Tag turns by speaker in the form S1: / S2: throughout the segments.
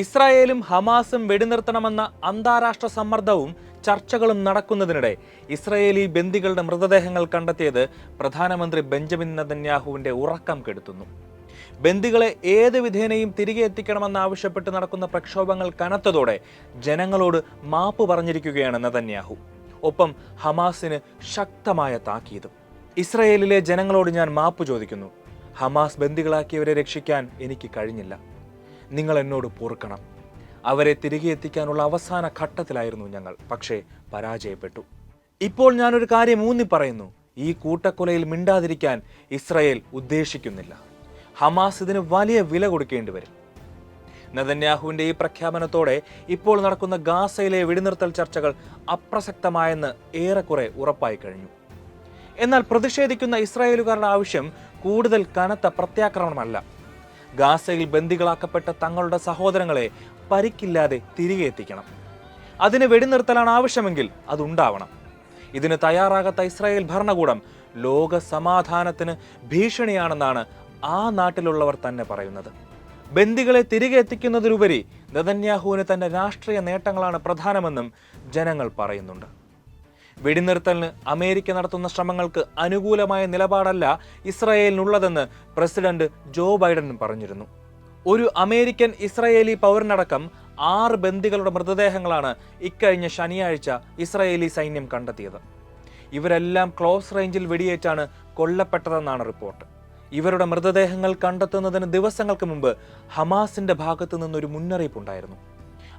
S1: ഇസ്രായേലും ഹമാസും വെടിനിർത്തണമെന്ന അന്താരാഷ്ട്ര സമ്മർദ്ദവും ചർച്ചകളും നടക്കുന്നതിനിടെ ഇസ്രായേലി ബന്ദികളുടെ മൃതദേഹങ്ങൾ കണ്ടെത്തിയത് പ്രധാനമന്ത്രി ബെഞ്ചമിൻ നദന്യാഹുവിന്റെ ഉറക്കം കെടുത്തുന്നു. ബന്ദികളെ ഏത് വിധേനയും തിരികെ എത്തിക്കണമെന്നാവശ്യപ്പെട്ട് നടക്കുന്ന പ്രക്ഷോഭങ്ങൾ കനത്തതോടെ ജനങ്ങളോട് മാപ്പ് പറഞ്ഞിരിക്കുകയാണ് നദന്യാഹു ഒപ്പം ഹമാസിന് ശക്തമായ താക്കീതും. ഇസ്രയേലിലെ ജനങ്ങളോട് ഞാൻ മാപ്പ് ചോദിക്കുന്നു. ഹമാസ് ബന്ദികളാക്കിയവരെ രക്ഷിക്കാൻ എനിക്ക് കഴിഞ്ഞില്ല. നിങ്ങൾ എന്നോട് പൊറുക്കണം. അവരെ തിരികെ എത്തിക്കാനുള്ള അവസാന ഘട്ടത്തിലായിരുന്നു ഞങ്ങൾ പക്ഷേ പരാജയപ്പെട്ടു. ഇപ്പോൾ ഞാനൊരു കാര്യം ഊന്നി പറയുന്നു. ഈ കൂട്ടക്കൊലയിൽ മിണ്ടാതിരിക്കാൻ ഇസ്രയേൽ ഉദ്ദേശിക്കുന്നില്ല. ഹമാസ് ഇതിന് വലിയ വില കൊടുക്കേണ്ടി വരും. നദന്യാഹുവിന്റെ ഈ പ്രഖ്യാപനത്തോടെ ഇപ്പോൾ നടക്കുന്ന ഗാസയിലെ വെടിനിർത്തൽ ചർച്ചകൾ അപ്രസക്തമായെന്ന് ഏറെക്കുറെ ഉറപ്പായി കഴിഞ്ഞു. എന്നാൽ പ്രതിഷേധിക്കുന്ന ഇസ്രായേലുകാരുടെ ആവശ്യം കൂടുതൽ കനത്ത പ്രത്യാക്രമണമല്ല. ഗാസയിൽ ബന്ദികളാക്കപ്പെട്ട തങ്ങളുടെ സഹോദരങ്ങളെ പരിക്കില്ലാതെ തിരികെ എത്തിക്കണം. അതിന് വെടിനിർത്തലാണ് ആവശ്യമെങ്കിൽ അതുണ്ടാവണം ഇതിന് തയ്യാറാകാത്ത ഇസ്രായേൽ ഭരണകൂടം ലോക സമാധാനത്തിന് ഭീഷണിയാണെന്നാണ് ആ നാട്ടിലുള്ളവർ തന്നെ പറയുന്നത്. ബന്ദികളെ തിരികെ എത്തിക്കുന്നതിലുപരി നദന്യാഹുവിന് തന്റെ രാഷ്ട്രീയ നേട്ടങ്ങളാണ് പ്രധാനമെന്നും ജനങ്ങൾ പറയുന്നുണ്ട്. വെടിനിർത്തലിന് അമേരിക്ക നടത്തുന്ന ശ്രമങ്ങൾക്ക് അനുകൂലമായ നിലപാടല്ല ഇസ്രായേലിനുള്ളതെന്ന് പ്രസിഡന്റ് ജോ ബൈഡൻ പറഞ്ഞിരുന്നു. ഒരു അമേരിക്കൻ ഇസ്രായേലി പൗരനടക്കം ആറ് ബന്ദികളുടെ മൃതദേഹങ്ങളാണ് ഇക്കഴിഞ്ഞ ശനിയാഴ്ച ഇസ്രായേലി സൈന്യം കണ്ടെത്തിയത്. ഇവരെല്ലാം ക്ലോസ് റേഞ്ചിൽ വെടിയേറ്റാണ് കൊല്ലപ്പെട്ടതെന്നാണ് റിപ്പോർട്ട്. ഇവരുടെ മൃതദേഹങ്ങൾ കണ്ടെത്തുന്നതിന് ദിവസങ്ങൾക്ക് മുമ്പ് ഹമാസിന്റെ ഭാഗത്തു നിന്നൊരു മുന്നറിയിപ്പുണ്ടായിരുന്നു.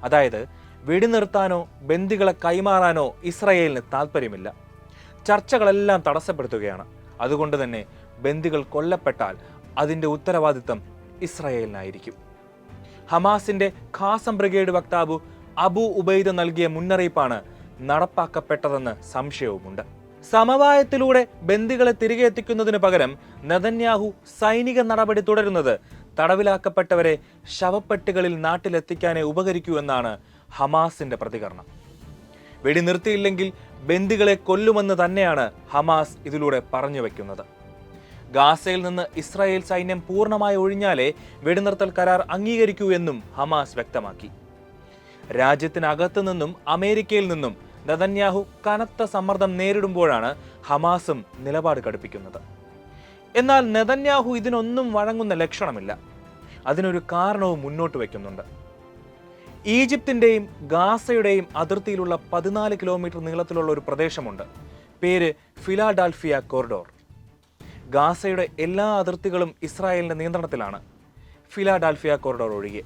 S1: അതായത് വെടിനിർത്താനോ ബന്ദികളെ കൈമാറാനോ ഇസ്രയേലിന് താല്പര്യമില്ല ചർച്ചകളെല്ലാം തടസ്സപ്പെടുത്തുകയാണ്. അതുകൊണ്ട് തന്നെ ബന്ദികൾ കൊല്ലപ്പെട്ടാൽ അതിന്റെ ഉത്തരവാദിത്തം ഇസ്രയേലിനായിരിക്കും. ഹമാസിന്റെ ഖാസം ബ്രിഗേഡ് വക്താവ് അബു ഉബൈദ് നൽകിയ മുന്നറിയിപ്പാണ് നടപ്പാക്കപ്പെട്ടതെന്ന് സംശയവുമുണ്ട്. സമവായത്തിലൂടെ ബന്ദികളെ തിരികെ എത്തിക്കുന്നതിന് പകരം നെതന്യാഹു സൈനിക നടപടി തുടരുന്നത് തടവിലാക്കപ്പെട്ടവരെ ശവപ്പെട്ടികളിൽ നാട്ടിലെത്തിക്കാനേ ഉപകരിക്കൂ എന്നാണ് ഹമാസിന്റെ പ്രതികരണം. വെടി നിർത്തിയില്ലെങ്കിൽ ബന്ദികളെ കൊല്ലുമെന്ന് തന്നെയാണ് ഹമാസ് ഇതിലൂടെ പറഞ്ഞു വയ്ക്കുന്നത് ഗാസയിൽ നിന്ന് ഇസ്രായേൽ സൈന്യം പൂർണമായി ഒഴിഞ്ഞാലേ വെടിനിർത്തൽ കരാർ അംഗീകരിക്കൂ എന്നും ഹമാസ് വ്യക്തമാക്കി. രാജ്യത്തിനകത്തു നിന്നും അമേരിക്കയിൽ നിന്നും നെതന്യാഹു കനത്ത സമ്മർദ്ദം നേരിടുമ്പോഴാണ് ഹമാസും നിലപാട് കടുപ്പിക്കുന്നത്. എന്നാൽ നെതന്യാഹു ഇതിനൊന്നും വഴങ്ങുന്ന ലക്ഷണമില്ല. അതിനൊരു കാരണവും മുന്നോട്ട് വയ്ക്കുന്നുണ്ട് ഈജിപ്തിന്റെയും ഗാസയുടെയും അതിർത്തിയിലുള്ള പതിനാല് കിലോമീറ്റർ നീളത്തിലുള്ള ഒരു പ്രദേശമുണ്ട്. പേര് ഫിലാഡാൽഫിയ കോറിഡോർ. ഗാസയുടെ എല്ലാ അതിർത്തികളും ഇസ്രായേലിന്റെ നിയന്ത്രണത്തിലാണ്. ഫിലാഡാൽഫിയ കോറിഡോർ ഒഴികെ.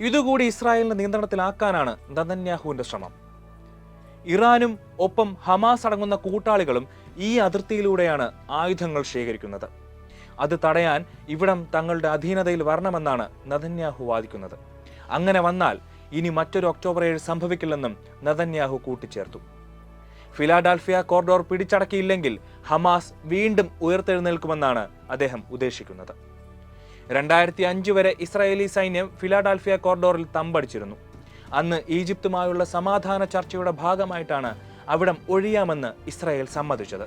S1: ഇതുകൂടി ഇസ്രായേലിന്റെ നിയന്ത്രണത്തിലാക്കാനാണ് നദന്യാഹുവിന്റെ ശ്രമം. ഇറാനും ഒപ്പം ഹമാസ് അടങ്ങുന്ന കൂട്ടാളികളും ഈ അതിർത്തിയിലൂടെയാണ് ആയുധങ്ങൾ ശേഖരിക്കുന്നത്. അത് തടയാൻ ഇവിടം തങ്ങളുടെ അധീനതയിൽ വരണമെന്നാണ് നദന്യാഹു വാദിക്കുന്നത്. അങ്ങനെ വന്നാൽ ഇനി മറ്റൊരു ഒക്ടോബർ ഏഴ് സംഭവിക്കില്ലെന്നും നദന്യാഹു കൂട്ടിച്ചേർത്തു. ഫിലാഡാൽഫിയ കോറിഡോർ പിടിച്ചടക്കിയില്ലെങ്കിൽ ഹമാസ് വീണ്ടും ഉയർത്തെഴുന്നേൽക്കുമെന്നാണ് അദ്ദേഹം ഉദ്ദേശിക്കുന്നത്. രണ്ടായിരത്തി അഞ്ച് വരെ ഇസ്രായേലി സൈന്യം ഫിലാഡാൽഫിയ കോറിഡോറിൽ തമ്പടിച്ചിരുന്നു. അന്ന് ഈജിപ്തുമായുള്ള സമാധാന ചർച്ചയുടെ ഭാഗമായിട്ടാണ് അവിടം ഒഴിയാമെന്ന് ഇസ്രായേൽ സമ്മതിച്ചത്.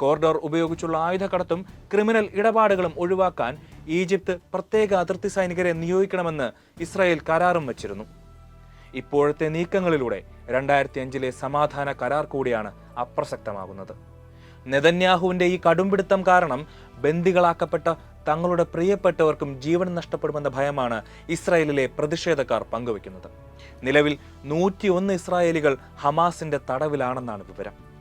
S1: കോറിഡോർ ഉപയോഗിച്ചുള്ള ആയുധക്കടത്തും ക്രിമിനൽ ഇടപാടുകളും ഒഴിവാക്കാൻ ഈജിപ്ത് പ്രത്യേക അതിർത്തി സൈനികരെ നിയോഗിക്കണമെന്ന് ഇസ്രായേൽ കരാറും വച്ചിരുന്നു. ഇപ്പോഴത്തെ നീക്കങ്ങളിലൂടെ രണ്ടായിരത്തി അഞ്ചിലെ സമാധാന കരാർ കൂടിയാണ് അപ്രസക്തമാകുന്നത്. നെതന്യാഹുവിന്റെ ഈ കടുംപിടുത്തം കാരണം ബന്ദികളാക്കപ്പെട്ട തങ്ങളുടെ പ്രിയപ്പെട്ടവർക്കും ജീവൻ നഷ്ടപ്പെടുമെന്ന ഭയമാണ് ഇസ്രായേലിലെ പ്രതിഷേധക്കാർ പങ്കുവെക്കുന്നത് നിലവിൽ നൂറ്റിയൊന്ന് ഇസ്രായേലികൾ ഹമാസിന്റെ തടവിലാണെന്നാണ് വിവരം.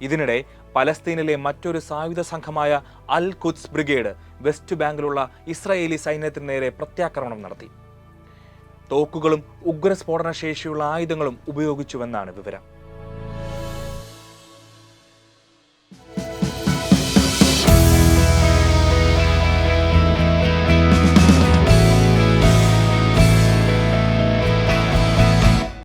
S1: ഇതിനിടെ പലസ്തീനിലെ മറ്റൊരു സായുധ സംഘമായ അൽ ഖുദ്സ് ബ്രിഗേഡ് വെസ്റ്റ് ബാങ്കിലുള്ള ഇസ്രായേലി സൈന്യത്തിന് നേരെ പ്രത്യാക്രമണം നടത്തി. തോക്കുകളും ഉഗ്രസ്ഫോടന ശേഷിയുള്ള ആയുധങ്ങളും ഉപയോഗിച്ചുവെന്നാണ് വിവരം.